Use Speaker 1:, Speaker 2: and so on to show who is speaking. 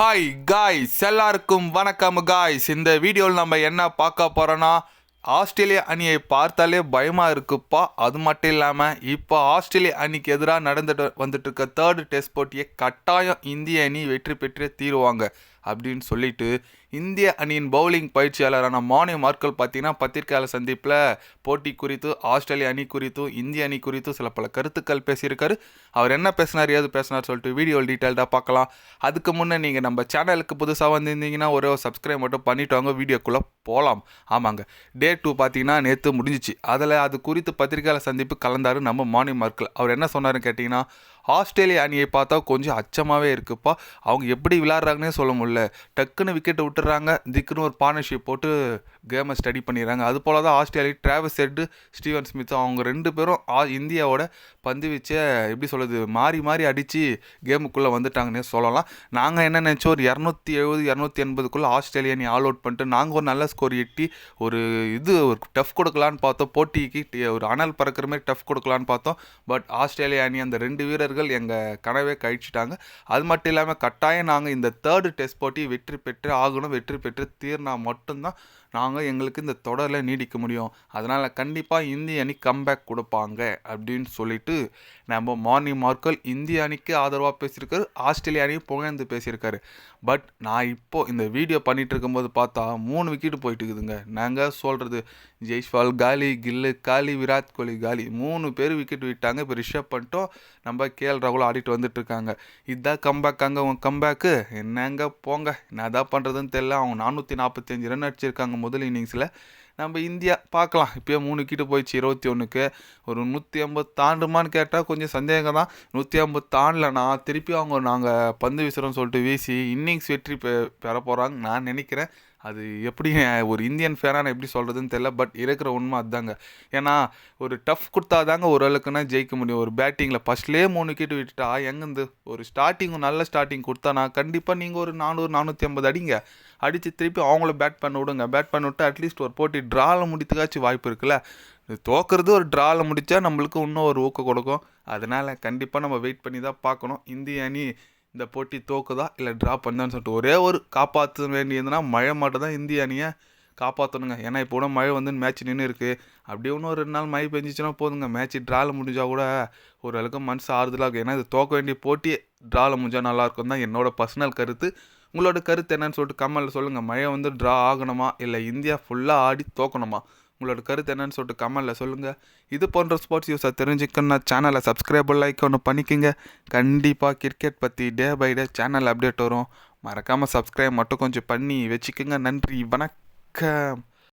Speaker 1: Hi guys எல்லாருக்கும் வணக்கம் guys இந்த வீடியோவில் நம்ம என்ன பார்க்க போகிறோன்னா ஆஸ்திரேலியா அணியை பார்த்தாலே பயமாக இருக்குப்பா. அது மட்டும் இல்லாமல் இப்போ ஆஸ்திரேலியா அணிக்கு எதிராக நடந்துட்டு வந்துட்டு இருக்க தேர்டு டெஸ்ட் போட்டியை கட்டாயம் இந்திய அணி வெற்றி பெற்றே தீருவாங்க. அப்படின்னு சொல்லிட்டு இந்திய அணியின் பவுலிங் பயிற்சியாளரான மானி மார்க்கல் பார்த்தீங்கன்னா பத்திரிகையாளர் சந்திப்பில் போட்டி குறித்து ஆஸ்திரேலிய அணி குறித்தும் இந்திய அணி குறித்தும் சில பல கருத்துக்கள் பேசியிருக்காரு. அவர் என்ன பேசினார் ஏது பேசினார் சொல்லிட்டு வீடியோ டீட்டெயில்டாக பார்க்கலாம். அதுக்கு முன்னே நீங்கள் நம்ம சேனலுக்கு புதுசாக வந்திருந்தீங்கன்னா ஒரே ஒரு சப்ஸ்கிரைப் மட்டும் பண்ணிவிட்டு வாங்க வீடியோக்குள்ளே போகலாம் ஆமாங்க. டே டூ பார்த்தீங்கன்னா நேற்று முடிஞ்சிச்சு. அதில் அது குறித்து பத்திரிகையாளர் சந்திப்பு கலந்தார் நம்ம மானி மார்க்கல். அவர் என்ன சொன்னார்னு கேட்டிங்கன்னா ஆஸ்திரேலிய அணியை பார்த்தா கொஞ்சம் அச்சமாகவே இருக்குப்பா. அவங்க எப்படி விளாட்றாங்கன்னே சொல்ல முடியல. டக்குன்னு விக்கெட்டை விட்டுறாங்க திக்குன்னு ஒரு பார்ட்னர்ஷிப் போட்டு கேமை ஸ்டடி பண்ணிடுறாங்க. அது போல தான் Australia Travis Head Steven Smith அவங்க ரெண்டு பேரும் ஆ இந்தியாவோட பந்து வச்ச எப்படி சொல்கிறது மாறி மாறி அடித்து கேமுக்குள்ளே வந்துட்டாங்கன்னே சொல்லலாம். நாங்கள் என்ன நினச்சோம்? ஒரு இரநூத்தி எழுபது இரநூத்தி எண்பதுக்குள்ளே ஆஸ்திரேலியா நீ ஆல் அவுட் பண்ணிட்டு நாங்கள் ஒரு நல்ல ஸ்கோர் எட்டி ஒரு இது ஒரு டஃப் கொடுக்கலான்னு பார்த்தோம். போட்டிக்கு ஒரு அனல் பறக்கிற மாதிரி டஃப் கொடுக்கலான்னு பார்த்தோம். பட் ஆஸ்திரேலியா அணி அந்த ரெண்டு வீரர் வீரர்கள் எங்கள் கனவே கழிச்சிட்டாங்க. அது மட்டும் இல்லாமல் கட்டாயம் நாங்கள் இந்த தேர்டு டெஸ்ட் போட்டி வெற்றி பெற்று ஆகணும் வெற்றி பெற்று தீர்னா மட்டும்தான் நாங்கள் எங்களுக்கு இந்த தொடரில் நீடிக்க முடியும். அதனால் கண்டிப்பாக இந்திய அணி கம்பேக் கொடுப்பாங்க அப்படின்னு சொல்லிட்டு நம்ம மார்னிங் மார்க்கல் இந்திய அணிக்கு ஆதரவாக பேசியிருக்காரு. ஆஸ்திரேலிய அணியும் புகழ்ந்து பேசியிருக்காரு. பட் நான் இப்போது இந்த வீடியோ பண்ணிகிட்டு இருக்கும்போது பார்த்தா மூணு விக்கெட் போயிட்டு இருக்குதுங்க. நாங்கள் சொல்கிறது ஜெய்ஸ்வால் காலி கில்லு காலி விராட் கோலி காலி மூணு பேர் விக்கெட் விட்டாங்க. இப்போ ரிஷப் பண்ணிட்டோம் நம்ம கேஎல் ராகுல் ஆடிட்டு வந்துட்டுருக்காங்க இதுதான் இதான் கம்பேக் அங்கே உன் கம்பேக்கு என்னங்க போங்க. நான் தான் பண்ணுறதுன்னு தெரில அவங்க நானூற்றி நாற்பத்தஞ்சு ரன் அடிச்சிருக்காங்க முதல் இன்னிங்ஸில். நம்ம இந்தியா பார்க்கலாம். இப்போயே மூணு கிட்ட போயிடுச்சு இருபத்தி ஒன்றுக்கு ஒரு நூற்றி ஐம்பது தாண்டுமான்னு கேட்டால் கொஞ்சம் சந்தேகம் தான் நூற்றி ஐம்பது தாண்டலனா திருப்பி அவங்க நாங்கள் பந்து வீசுகிறோம்னு சொல்லிட்டு வீசி இன்னிங்ஸ் வெற்றி பெ பெற போகிறாங்க நான் நினைக்கிறேன். அது எப்படி ஒரு இந்தியன் ஃபேனாக நான் எப்படி சொல்கிறதுன்னு தெரியல பட் இருக்கிற உண்மை அதுதாங்க ஏன்னா ஒரு டஃப் கொடுத்தா தாங்க ஓரளவுக்குன்னா ஜெயிக்க முடியும். ஒரு பேட்டிங்கில் ஃபஸ்ட்லேயே மூணு விக்கெட் விட்டுட்டா எங்கேருந்து ஒரு ஸ்டார்டிங் நல்ல ஸ்டார்டிங் கொடுத்தானா கண்டிப்பாக நீங்கள் ஒரு நானூறு நானூற்றி ஐம்பது அடிங்க. அடித்து திருப்பி அவங்கள பேட் பண்ண விடுங்க. பேட் பண்ண விட்டு அட்லீஸ்ட் ஒரு போட்டி ட்ராவில் முடித்துக்காச்சும் வாய்ப்பு இருக்குல்ல? இது தோக்குறது ஒரு ட்ராவில் முடித்தா நம்மளுக்கு இன்னும் ஒரு ஊக்கம் கொடுக்கும். அதனால் கண்டிப்பாக நம்ம வெயிட் பண்ணி தான் பார்க்கணும். இந்திய அணி இந்த போட்டி தோக்குதா இல்லை ட்ரா பண்ணான்னு சொல்லிட்டு ஒரே ஒரு காப்பாற்ற வேண்டியதுன்னா மழை மட்டும் தான் இந்திய அணியை காப்பாற்றணுங்க ஏன்னா இப்போ கூட மழை வந்து மேட்ச் நின்று இருக்குது அப்படியே இன்னும் ஒரு ரெண்டு நாள் மழை பெஞ்சிச்சுன்னா போதுங்க. மேட்ச் ட்ராவில் முடிஞ்சால் கூட ஓரளவுக்கு மனசு ஆறுதலாக இருக்கும். ஏன்னா இது தோக்க வேண்டிய போட்டி ட்ராவில் முடிஞ்சால் நல்லாயிருக்கும் தான் என்னோடய பர்சனல் கருத்து. உங்களோட கருத்து என்னன்னு சொல்லிட்டு கமெண்ட்டில் சொல்லுங்கள் மழை வந்து ட்ரா ஆகணுமா? இல்லை இந்தியா ஃபுல்லாக ஆடி தோக்கணுமா? உங்களோட கருத்து என்னன்னு சொல்லிட்டு கமெண்ட்டில் சொல்லுங்கள் இது போன்ற ஸ்போர்ட்ஸ் நியூஸை தெரிஞ்சுக்கணும்னா சேனலை சப்ஸ்கிரைப் லைக் ஒன்று பண்ணிக்கோங்க. கண்டிப்பாக கிரிக்கெட் பற்றி day by day channel update வரும். மறக்காமல் சப்ஸ்கிரைப் மட்டும் கொஞ்சம் பண்ணி வச்சுக்கோங்க. நன்றி. வணக்கம்.